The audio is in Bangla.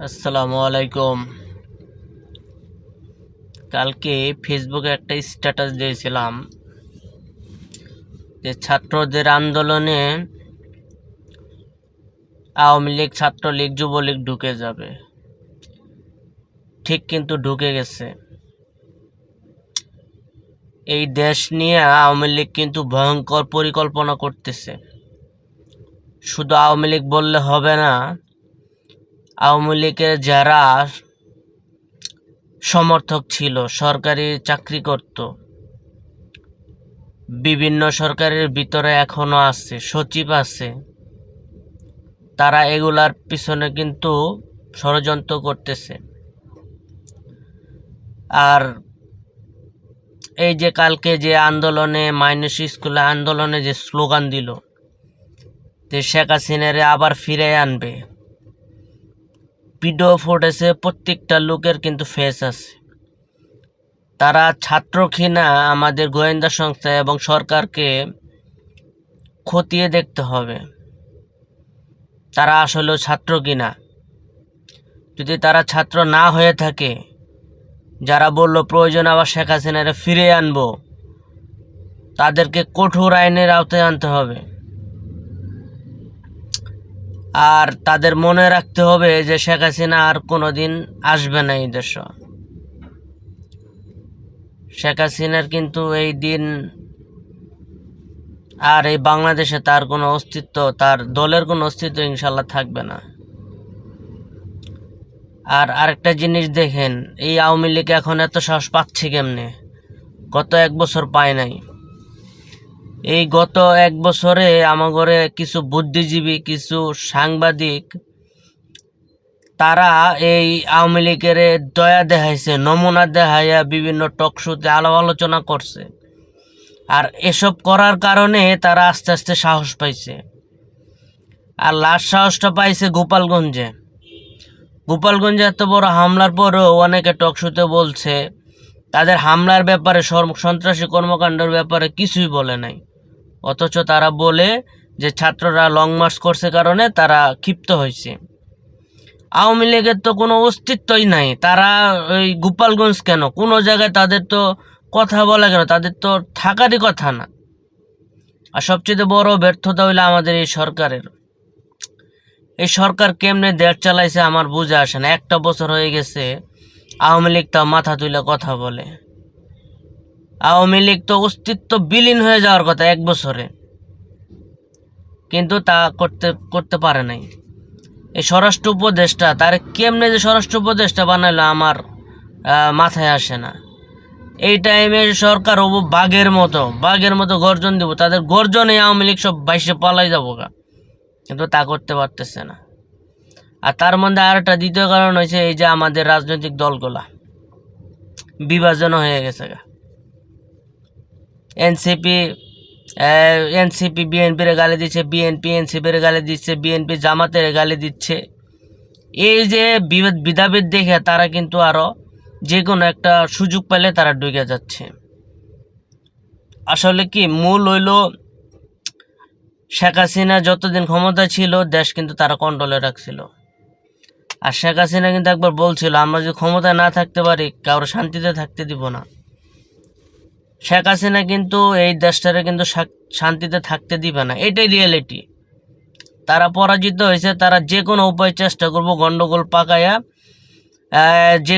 আসসালামু আলাইকুম। কালকে ফেসবুকে একটা স্ট্যাটাস দিয়েছিলাম যে ছাত্রদের আন্দোলনে আওয়ামী লীগ, ছাত্রলীগ, যুবলীগ ঢুকে যাবে। ঠিক কিন্তু ঢুকে গেছে। এই দেশ নিয়ে আওয়ামী লীগ কিন্তু ভয়ঙ্কর পরিকল্পনা করতেছে। শুধু আওয়ামী লীগ বললে হবে না আওয়ামী লীগের যারা সমর্থক ছিল, সরকারি চাকরি করত, বিভিন্ন সরকারের ভিতরে এখনও আছে, সচিব আছে, তারা এগুলার পিছনে কিন্তু ষড়যন্ত্র করতেছে। আর এই যে কালকে যে আন্দোলনে, মাইনস স্কুলে আন্দোলনে যে স্লোগান দিল যে শেখ হাসিনারে আবার ফিরে আনবে ভিডিও ফুটেজে প্রত্যেকটা লোকের কিন্তু ফেস আছে। তারা ছাত্র কিনা আমাদের গোয়েন্দা সংস্থা এবং সরকারকে খতিয়ে দেখতে হবে। তারা আসলেও ছাত্র কিনা? যদি তারা ছাত্র না হয়ে থাকে, যারা বলল প্রয়োজন আবার শেখ হাসিনারে ফিরে আনব, তাদেরকে কঠোর আইনের আওতায় আনতে হবে। আর তাদের মনে রাখতে হবে যে শেখ হাসিনা আর কোনো দিন আসবে না এই দেশ। শেখ হাসিনার কিন্তু এই দিন আর এই বাংলাদেশে তার কোনো অস্তিত্ব, তার দলের কোনো অস্তিত্ব ইনশাল্লাহ থাকবে না। আর আরেকটা জিনিস দেখেন, এই আওয়ামী লীগ এখন এত সাহস পাচ্ছে কেমনে? গত এক বছর পায় নাই। এই গত এক বছরে আমাগরে কিছু বুদ্ধিজীবী, কিছু সাংবাদিক, তারা এই আওয়ামী লীগের দয়া দেখাইছে, নমুনা দেখাইয়া বিভিন্ন টক শোতে আলাপ আলোচনা করছে। আর এসব করার কারণে তারা আস্তে আস্তে সাহস পাইছে। আর লাস্ট সাহসটা পাইছে গোপালগঞ্জে। গোপালগঞ্জে এত বড় হামলার পরেও অনেকে টক শোতে বলছে, তাদের হামলার ব্যাপারে সন্ত্রাসী কর্মকাণ্ডের ব্যাপারে কিছুই বলে নাই। অথচ তারা বলে যে ছাত্ররা লং মার্চ করছে কারণে তারা ক্ষিপ্ত হয়েছে। আওয়ামী লীগের তো কোনো অস্তিত্বই নাই। তারা ওই গোপালগঞ্জ কেন? কোনো জায়গায় তাদের তো কথা বলা কেন? তাদের তো থাকারই কথা না। আর সবচেয়ে বড় ব্যর্থতা হইল আমাদের এই সরকারের। এই সরকার কেমনে দেশ চালাইছে আমার বুঝে আসে না। একটা বছর হয়ে গেছে, আওয়ামী লীগ তা মাথা তুলে কথা বলে। আওয়ামী লীগ তো অস্তিত্ব বিলীন হয়ে যাওয়ার কথা এক বছরে। কিন্তু তা করতে করতে পারে নাই। এই স্বরাষ্ট্র উপদেষ্টা, তার কেমনে যে স্বরাষ্ট্র উপদেষ্টা বানাইলো আমার মাথায় আসে না। এই টাইমে সরকার হব বাঘের মতো বাঘের মতো গর্জন দিব। তাদের গর্জনে আওয়ামী লীগ সব বাইশে পালাই যাব গা। কিন্তু তা করতে পারতেছে না। আর তার মধ্যে আর একটা দ্বিতীয় কারণ হয়েছে এই যে আমাদের রাজনৈতিক দলগুলা। বিভাজন হয়ে গেছে গা। এনসিপি এনসিপি বিএনপির গালি দিচ্ছে বিএনপি এনসিপির গালি দিচ্ছে বিএনপি জামাতের গালি দিচ্ছে। এই যে বিভেদ বিধাভেদ দেখে তারা কিন্তু আরও যে কোনো একটা সুযোগ পেলে তারা ঢুকে যাচ্ছে। আসলে কি, মূল হইল শেখ হাসিনা যতদিন ক্ষমতা ছিল, দেশ কিন্তু তারা কন্ট্রোলে রাখছিল। আর শেখ হাসিনা কিন্তু একবার বলছিল, আমরা যদি ক্ষমতায় না থাকতে পারি, কারও শান্তিতে থাকতে দিব না। শেখ হাসিনা কিন্তু এই দেশটারে কিন্তু শান্তিতে থাকতে দিবে না। এটাই রিয়েলিটি তারা পরাজিত হয়েছে, তারা যে কোনো উপায় চেষ্টা করব, গন্ডগোল পাকাইয়া যে